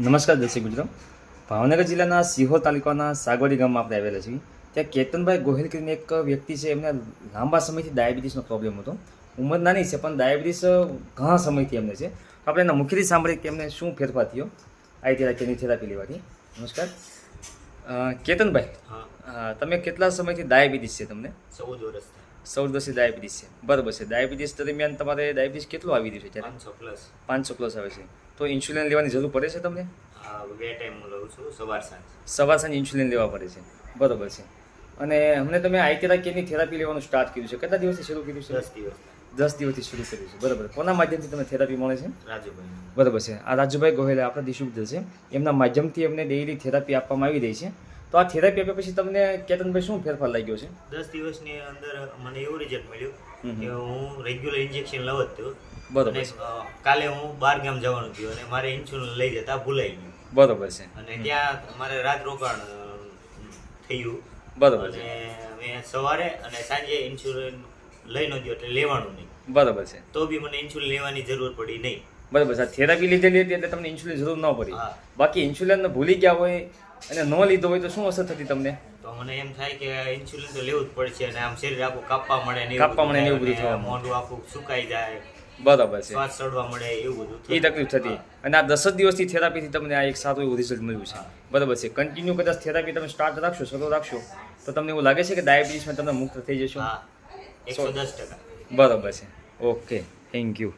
નમસ્કાર દર્શક મિત્રો. ભાવનગર જિલ્લાના સિહોર તાલુકાના સાગવડી ગામમાં આપણે આવેલા છીએ. ત્યાં કેતનભાઈ ગોહિલ કરીને એક વ્યક્તિ છે, એમને લાંબા સમયથી ડાયાબિટીસનો પ્રોબ્લેમ હતો. ઉંમર નાની છે, પણ ડાયાબિટીસ ઘણા સમયથી એમને છે. આપણે એના મુખ્યથી સાંભળીએ કે એમને શું ફેરફાર થયો. આઈ થેરાપીની થેરાપી લેવાથી. નમસ્કાર. કેતનભાઈ. કેતનભાઈ હા તમે કેટલા સમયથી ડાયાબિટીસ છે તમને? ચૌદ વર્ષ સૌ વર્ષથી ડાયાબિટીસ છે. બરાબર છે. ડાયાબિટીસ દરમિયાન તમારે ડાયાબિટીસ કેટલું આવી રહ્યું છે પાંચસો પ્લસ પાંચસો પ્લસ આવે છે. તો ઇન્સ્યુલિન લેવાની જરૂર પડે છે તમને? બે ટાઈમ હું લઉં છું સવાર સાંજ. સવાર સાંજ ઇન્સ્યુલિન લેવા પડે છે. બરોબર છે. અને હમણે તમે આઈકેરા કેની થેરાપી લેવાનું સ્ટાર્ટ કર્યું છે. કેટલા દિવસથી શરૂ કર્યું છે? દસ દિવસ દસ દિવસથી શરૂ કર્યું છે. બરાબર. કોના માધ્યમથી તમે થેરાપી મળે છે? રાજુભાઈ. બરાબર છે. આ રાજુભાઈ ગોહેલા આપણા ડિસ્ટ્રીબ્યુટર છે. એમના માધ્યમથી એમને ડેઇલી થેરાપી આપવામાં આવી રહી છે. તો આ થેરાપી આપ્યા પછી તમને કેતનભાઈ શું ફેરફાર લાગ્યો છે? દસ દિવસની અંદર મને એવું રિઝલ્ટ મળ્યું કે હું રેગ્યુલર ઇન્જેક્શન લઉં જ બરોબર કાલે હું બાર ગામ જવાનું થયું અને મારે ઇન્સ્યુલિન લઈ જતા ભૂલાઈ ગયું. બરોબર છે. અને ત્યાં મારે રાત રોકાણ થયું. બરોબર છે. અને મેં સવારે અને સાંજે ઇન્સ્યુલિન લઈ ન ગયો એટલે લેવાનું નહીં. બરોબર છે. તો બી મને ઇન્સ્યુલિન લેવાની જરૂર પડી નહીં. બરાબર છે થેરાપી લીધેલી હતી એટલે તમને ઇન્સ્યુલિન જરૂર ન પડી. બાકી ઇન્સ્યુલિન ભૂલી ગયા હોય અને ન લીધો હોય તો શું અસર થતી તમને? તો મને એમ થાય કે ઇન્સ્યુલિન તો લેવું જ પડશે અને આમ શરીર આખું કાપવા મળે ને કાપવા મળે ને એવું બધું થવા મોઢું આખું સુકાઈ જાય. બરાબર છે. શ્વાસ ચડવા મળે એવું બધું એ તકલીફ થતી. અને આ દસ જ દિવસથી થેરાપીથી તમને આ એક સારું એવું રિઝલ્ટ મળ્યું છે. બરાબર છે. કન્ટિન્યુ કદાચ થેરાપી તમે સ્ટાર્ટ રાખશો શરૂ રાખશો તો તમને એવું લાગે છે કે ડાયાબિટીસમાં તમે મુક્ત થઈ જશો? હા. એકસો દસ ટકા. બરાબર છે. Okay thank you